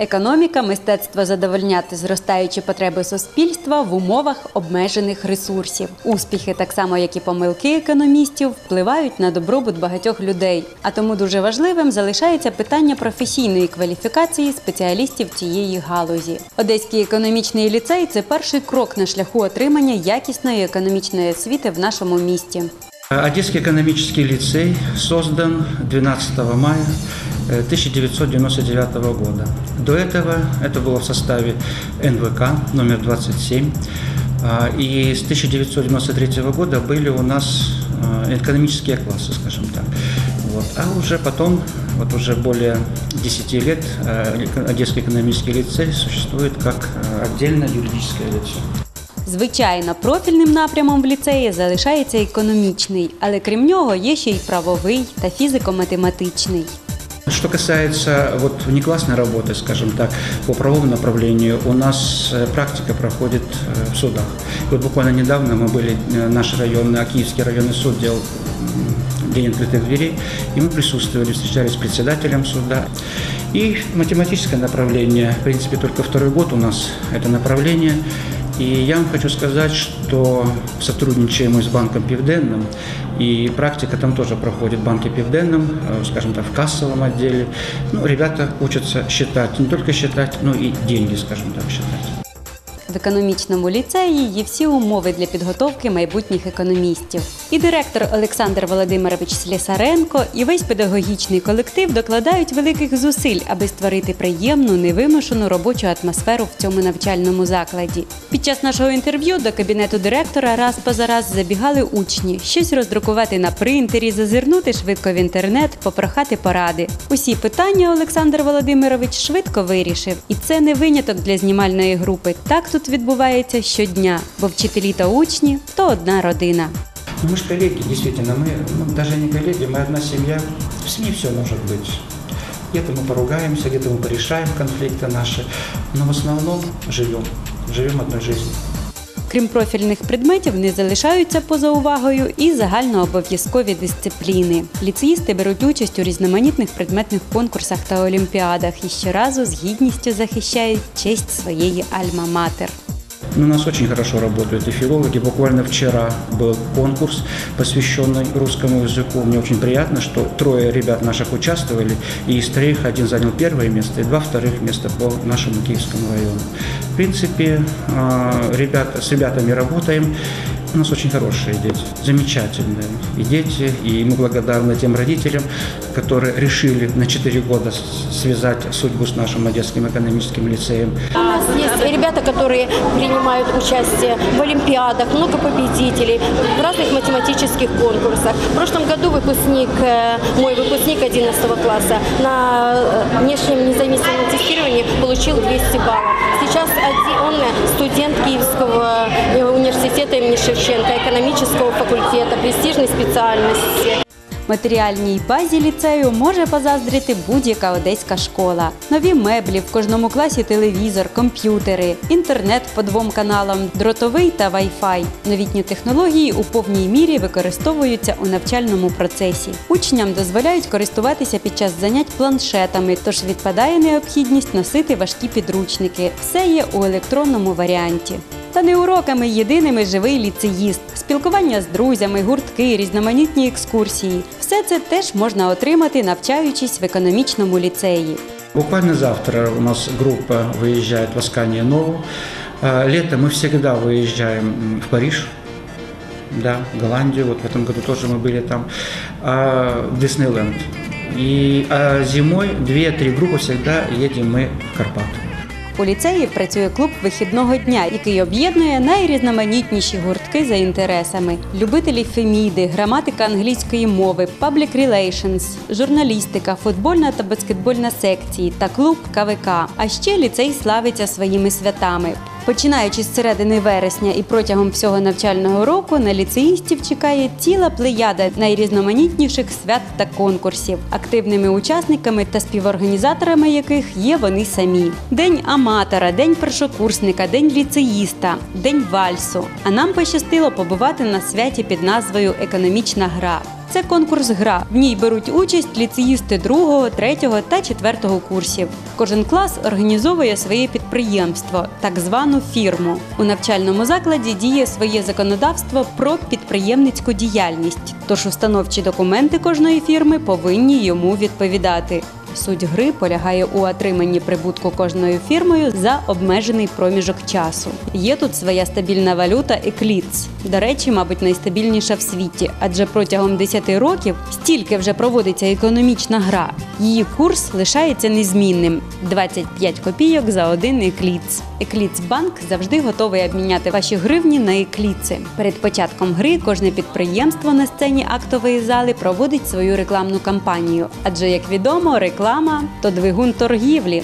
Економіка мистецтво задовольняти зростаючі потреби суспільства в умовах обмежених ресурсів. Успіхи, так само як і помилки економістів, впливають на добробут багатьох людей. А тому дуже важливим залишається питання професійної кваліфікації спеціалістів цієї галузі. Одеський економічний ліцей це перший крок на шляху отримання якісної економічної освіти в нашому місті. Одесский экономический лицей создан 12 мая 1999 года. До этого это было в составе НВК номер 27. А, И с 1993 года были у нас э, экономические классы, скажем так. Вот. А уже потом, вот уже более 10 лет, э, эко- Одесский экономический лицей существует как э, отдельное юридическое лицо. Звичайно, профільним напрямом в ліцеї залишається економічний, але крім нього є ще й правовий та фізико-математичний. Что касается вот внеклассной работы, скажем так, по правовому направлению, у нас э, практика проходит э, в судах. И вот буквально недавно мы были, э, наш районный, а Киевский районный суд делал День открытых дверей, и мы присутствовали, встречались с председателем суда. И математическое направление, в принципе, только второй год у нас это направление. И я вам хочу сказать, что сотрудничаем мы с банком Пивденным, и практика там тоже проходит в банке Пивденном, э, скажем так, в кассовом отделе. Ну, ребята учатся считать, не только считать, но и деньги, скажем так, считать. В економічному ліцеї є всі умови для підготовки майбутніх економістів. І директор Олександр Володимирович Слісаренко, і весь педагогічний колектив докладають великих зусиль, аби створити приємну, невимушену робочу атмосферу в цьому навчальному закладі. Під час нашого інтерв'ю до кабінету директора раз поза раз забігали учні, щось роздрукувати на принтері, зазирнути швидко в інтернет, попрохати поради. Усі питання Олександр Володимирович швидко вирішив, і це не виняток для знімальної групи. Так тут відбувається щодня, бо вчителі та учні то одна родина. Ну, мы же коллеги, действительно, мы ну, даже не коллеги, мы одна семья. В семье все может быть. Где-то мы поругаемся, где-то мы порешаем конфликты наши, но в основном живем, живем одной жизнью. Крім профільних предметів, не залишаються поза увагою і загальнообов'язкові дисципліни. Ліцеїсти беруть участь у різноманітних предметних конкурсах та олімпіадах і щоразу з гідністю захищають честь своєї альма-матер. Ну, У нас очень хорошо работают и филологи. Буквально вчера был конкурс, посвященный русскому языку. Мне очень приятно, что трое ребят наших участвовали, и из троих один занял первое место, и два вторых места по нашему Киевскому району. Принципе, ребята, с ребятами работаем. У нас очень хорошие дети, замечательные и дети, и мы благодарны тем родителям, которые решили на 4 года связать судьбу с нашим Одесским экономическим лицеем. У нас есть ребята, которые принимают участие в олимпиадах, много победителей, в разных математических конкурсах. В прошлом году выпускник, э, мой выпускник 11 класса на э, внешнем независимом тестировании получил 200 баллов. Сейчас он студент Киевского университета имени Шевченко, экономического факультета, престижной специальности. Матеріальній базі ліцею може позаздрити будь-яка одеська школа. Нові меблі, в кожному класі телевізор, комп'ютери, інтернет по двом каналам, дротовий та вай-фай. Новітні технології у повній мірі використовуються у навчальному процесі. Учням дозволяють користуватися під час занять планшетами, тож відпадає необхідність носити важкі підручники. Все є у електронному варіанті. Та не уроками єдиними живий ліцеїст, спілкування з друзями, гуртки, різноманітні екскурсії. Все це теж можна отримати, навчаючись в економічному ліцеї. Буквально завтра у нас группа выезжает в Аскание Нову. А, Летом мы всегда выезжаем м, в Париж, да, в Голландию. Вот в этом году тоже мы были там, а, в Диснейленд. И а зимой две-три группы всегда едем мы в Карпаты. У ліцеї працює клуб вихідного дня, який об'єднує найрізноманітніші гуртки за інтересами: любителі феміди, граматика англійської мови, public relations, журналістика, футбольна та баскетбольна секції та клуб КВК. А ще ліцей славиться своїми святами. Починаючи з середини вересня і протягом всього навчального року на ліцеїстів чекає ціла плеяда найрізноманітніших свят та конкурсів, активними учасниками та співорганізаторами яких є вони самі. День аматора, день першокурсника, день ліцеїста, день вальсу. А нам пощастило побувати на святі під назвою Економічна гра. Це конкурс гра. В ній беруть участь ліцеїсти 2, 3 та 4 курсів. Кожен клас організовує своє підприємство, так звану фірму. У навчальному закладі діє своє законодавство про підприємницьку діяльність. Тож установчі документи кожної фірми повинні йому відповідати. Суть гри полягає у отриманні прибутку кожною фірмою за обмежений проміжок часу. Є тут своя стабільна валюта Екліц. До речі, мабуть, найстабільніша в світі, адже протягом 10 років стільки вже проводиться економічна гра. Її курс лишається незмінним 25 копійок за один екліц. Екліцбанк завжди готовий обміняти ваші гривні на екліци. Перед початком гри кожне підприємство на сцені актової зали проводить свою рекламну кампанію. Адже, як відомо, реклама то двигун торгівлі.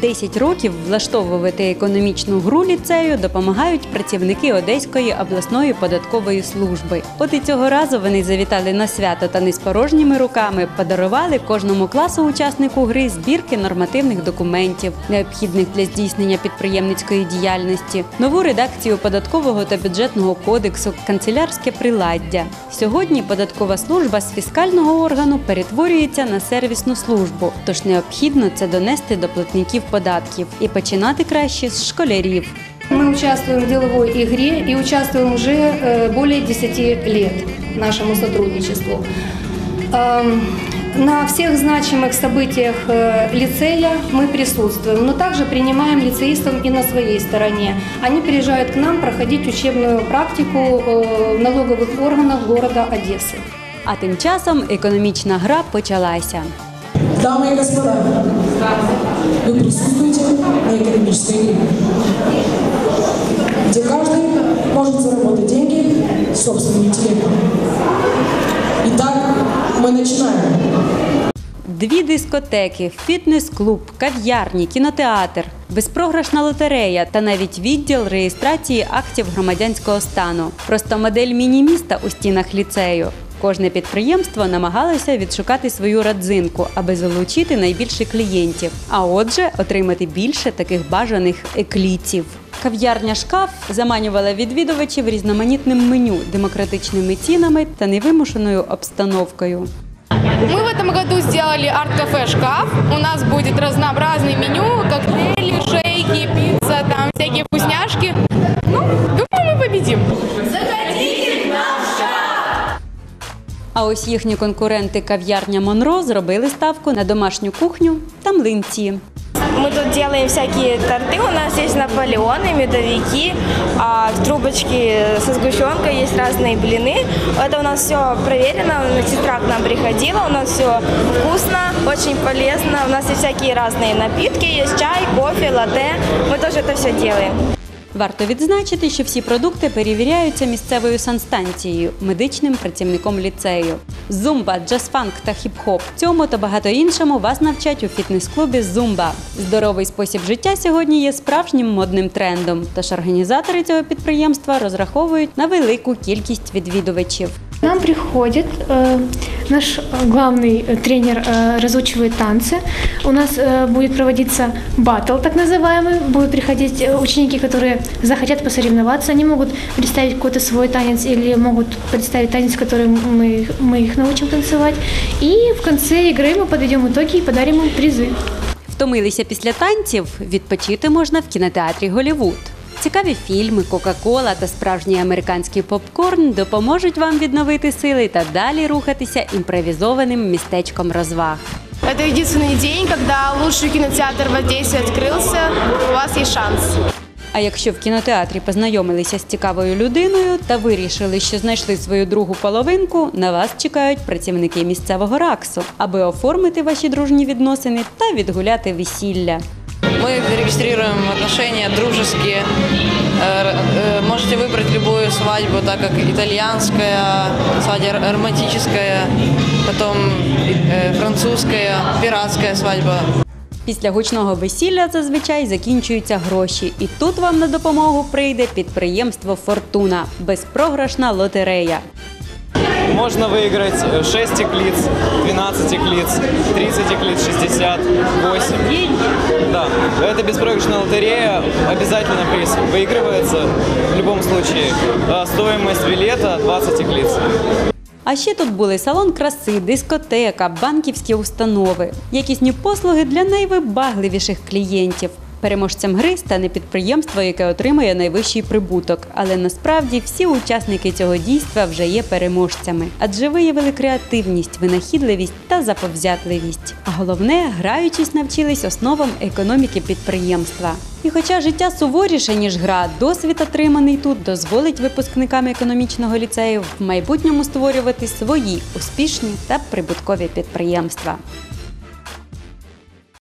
Десять років влаштовувати економічну гру ліцею допомагають працівники Одеської обласної податкової служби. От і цього разу вони завітали на свято та не з порожніми руками подарували кожному класу учаснику гри збірки нормативних документів, необхідних для здійснення підприємницької діяльності, нову редакцію податкового та бюджетного кодексу, канцелярське приладдя. Сьогодні податкова служба з фіскального органу перетворюється на сервісну службу, тож необхідно це донести до платників податків і починати краще з школярів. Мы участвуем в деловой игре и участвуем уже э, более 10 лет нашему сотрудничеству. Эм, На всех значимых событиях э, лицея мы присутствуем, но также принимаем лицеистов и на своей стороне. Они приезжают к нам проходить учебную практику э, в налоговых органах города Одессы. А тим часом економічна гра почалася. Дамы и господа, вы присутствуете на экономической игре, где каждый может заработать деньги собственным интеллектом. Итак, мы начинаем. Дві дискотеки, фітнес-клуб, кав'ярні, кінотеатр, безпрограшна лотерея та навіть відділ реєстрації актів громадянського стану. Просто модель міні-міста у стінах ліцею. Кожне підприємство намагалося відшукати свою родзинку, аби залучити найбільше клієнтів, а отже, отримати більше таких бажаних екліців. Кав'ярня шкаф заманювала відвідувачів різноманітним меню, демократичними цінами та невимушеною обстановкою. Мы в этом году сделали арт-кафе «Шкаф». У нас будет разнообразное меню, коктейли, шейки, пицца, А ось їхні конкуренти кав'ярня Монро зробили ставку на домашню кухню та млинці. Мы тут делаем всякие торты. У нас есть наполеоны, медовики, а трубочки со сгущенкой, есть разные блины. Это у нас все проверено. Сестра к нам приходила, у нас все вкусно, очень полезно. У нас есть всякие разные напитки, есть чай, кофе, латте. Мы тоже это все делаем. Варто відзначити, що всі продукти перевіряються місцевою санстанцією, медичним працівником ліцею. Зумба, джаз-фанк та хіп-хоп. Цьому та багато іншому вас навчать у фітнес-клубі Зумба. Здоровий спосіб життя сьогодні є справжнім модним трендом. Тож організатори цього підприємства розраховують на велику кількість відвідувачів. К нам приходит э, наш э, главный э, тренер, э, разучивает танцы. У нас э, будет проводиться батл, так называемый. Будут приходить э, ученики, которые захотят посоревноваться. Они могут представить какой-то свой танец или могут представить танец, который мы, мы их научим танцевать. И в конце игры мы подведем итоги и подарим им призы. Втомилися після танців, відпочити можна в кінотеатрі Голівуд. Цікаві фільми, Кока-Кола та справжній американський попкорн допоможуть вам відновити сили та далі рухатися імпровізованим містечком розваг. Это единственный день, когда лучший кинотеатр в Одессе открылся. У вас есть шанс. А якщо в кінотеатрі познайомилися з цікавою людиною та вирішили, що знайшли свою другу половинку, на вас чекають працівники місцевого раксу, аби оформити ваші дружні відносини та відгуляти весілля. Мы регистрируем отношения дружеские. Э, р- э, Можете выбрать любую свадьбу, так как итальянская, свадьба р- романтическая, потом э, французская, пиратская свадьба. Після гучного весілля зазвичай закінчуються гроші, і тут вам на допомогу прийде підприємство Фортуна безпрограшна лотерея. можно выиграть э, 6 теклиц, 12 теклиц, 30 теклиц, 60, 8. Да, это беспроигрышная лотерея, обязательно приз выигрывается в любом случае. А Стоимость билета 20 теклиц. А ще тут були салон краси, дискотека, банківські установи, якісні послуги для найвибагливіших клієнтів. Переможцем гри стане підприємство, яке отримує найвищий прибуток. Але насправді всі учасники цього дійства вже є переможцями, адже виявили креативність, винахідливість та заповзятливість. А головне, граючись, навчились основам економіки підприємства. І хоча життя суворіше, ніж гра, досвід отриманий тут дозволить випускникам економічного ліцею в майбутньому створювати свої успішні та прибуткові підприємства.